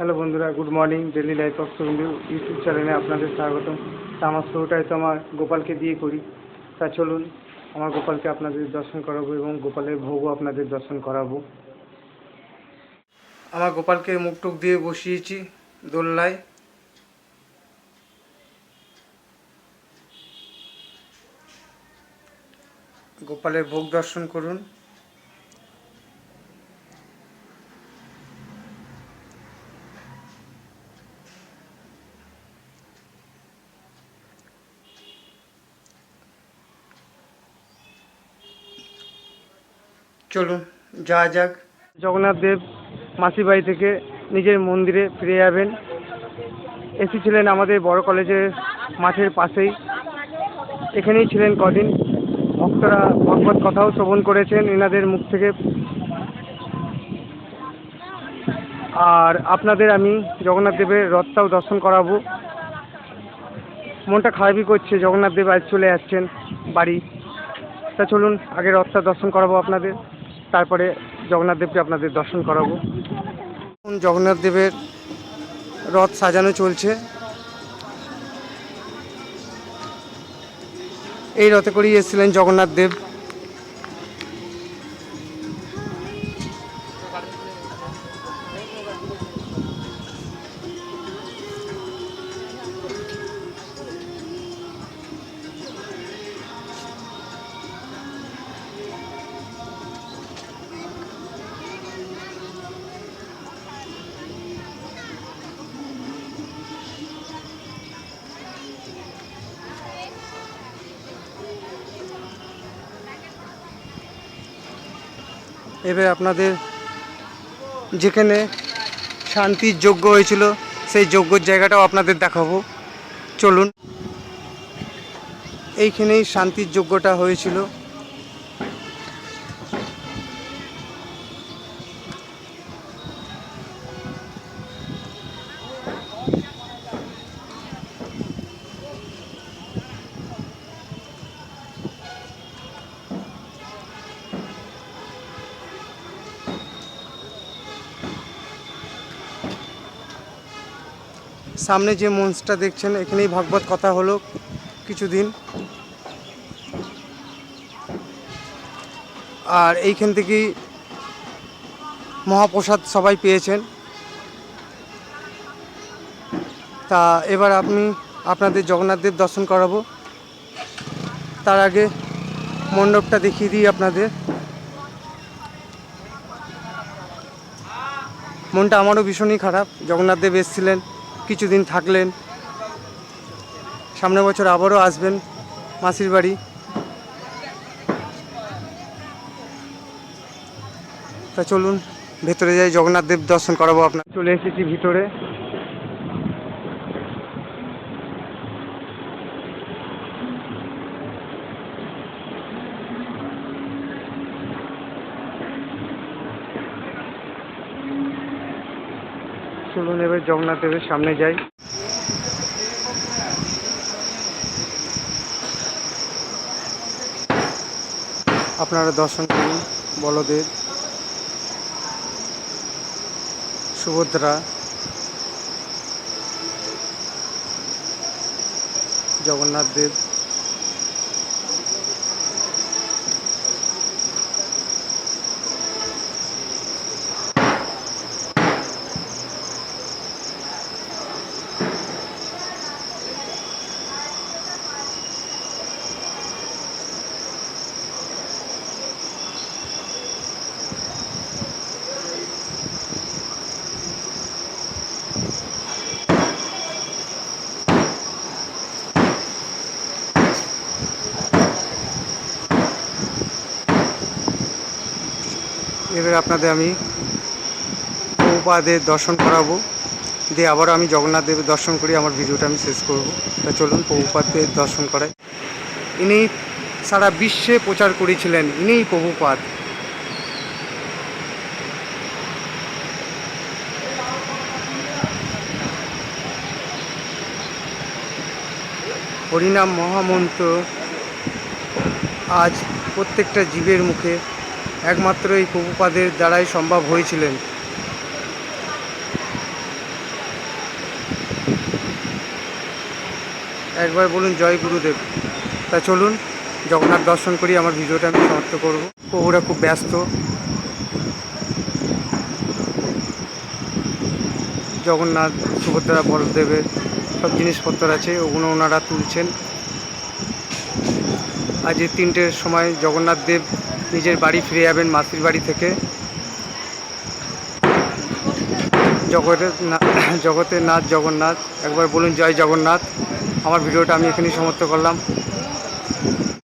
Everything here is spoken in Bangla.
হ্যালো বন্ধুরা, good morning daily life of Surandu YouTube চ্যানেলে আপনাদের স্বাগতম। তা আমার শুরুটাই তো আমার গোপালকে দিয়ে করি। তা চলুন, আমার গোপালকে আপনাদের দর্শন করাবো এবং গোপালের ভোগও আপনাদের দর্শন করাবো। আমার গোপালকে মুখটুক দিয়ে বসিয়েছি দোলনায়। গোপালের ভোগ দর্শন করুন। চলুন যা যাক। জগন্নাথ দেব মাসির বাড়ি থেকে নিজের মন্দিরে ফিরে যাবেন। এসেছিলেন আমাদের বড় কলেজের মাঠের পাশেই। এখানেই ছিলেন কদিন। ভক্তরা ভগবত কথাও শ্রবণ করেছেন এনাদের মুখ থেকে। আর আপনাদের আমি জগন্নাথ দেবের রথটাও দর্শন করাবো। মনটা খারাপই করছে, জগন্নাথ দেব আজ চলে যাচ্ছেন বাড়ি। তা চলুন, আগে রথটা দর্শন করাবো আপনাদের। তারপরে জগন্নাথ দেবকে আপনাদের দর্শন করাবো। জগন্নাথ দেবের রথ সাজানো চলছে। এই রথে করেই এসেছিলেন জগন্নাথ দেব। এবার আপনাদের যেখানে শান্তির যজ্ঞ হয়েছিল, সেই যজ্ঞর জায়গাটাও আপনাদের দেখাবো। চলুন। এইখানেই শান্তির যজ্ঞটা হয়েছিল। সামনে যে মঞ্চটা দেখছেন, এখানেই ভাগবত কথা হলো কিছুদিন। আর এইখান থেকেই মহাপ্রসাদ সবাই পেয়েছেন। তা এবার আপনি আপনাদের জগন্নাথ দেব দর্শন করাবো। তার আগে মণ্ডপটা দেখিয়ে দিই আপনাদের। মনটা আমারও ভীষণই খারাপ। জগন্নাথ দেব এসেছিলেন। কিছুদিন থাকলেন। সামনে বছর আবারও আসবেন মাসির বাড়ি। তা চলুন, ভেতরে যাই, জগন্নাথ দেব দর্শন করাবো আপনার। চলে এসেছি ভিতরে। চলুন এবার জগন্নাথ দেবের সামনে যাই। আপনারা দর্শন করুন বলদেব সুভদ্রা জগন্নাথ দেব এবার আপনাদের আমি প্রভুপাদের দর্শন করাবো। দিয়ে আবার আমি জগন্নাথ দেবের দর্শন করি, আমার ভিডিওটা আমি শেষ করব। তা চলুন প্রভুপাদকে দর্শন করাই। ইনি সারা বিশ্বে প্রচার করেছিলেন, ইনিই প্রভুপাদ। হরিনাম মহামন্ত্র আজ প্রত্যেকটা জীবের মুখে একমাত্র এই প্রভুপাদের দ্বারাই সম্ভব হয়েছিলেন। একবার বলুন, জয় গুরুদেব। তা চলুন, জগন্নাথ দর্শন করি, আমার ভিডিওটা আমি সমাপ্ত করব। প্রভুরা খুব ব্যস্ত। জগন্নাথ, সুভদ্রা, বলদেবের সব জিনিসপত্র আছে, ওগুলো ওনারা তুলছেন। আজ এই তিনটের সময় জগন্নাথ দেব নিজের বাড়ি ফিরে যাবেন মাসির বাড়ি থেকে। জগতের জগতের নাথ জগন্নাথ, একবার বলুন জয় জগন্নাথ। আমার ভিডিওটা আমি এখানেই সমাপ্ত করলাম।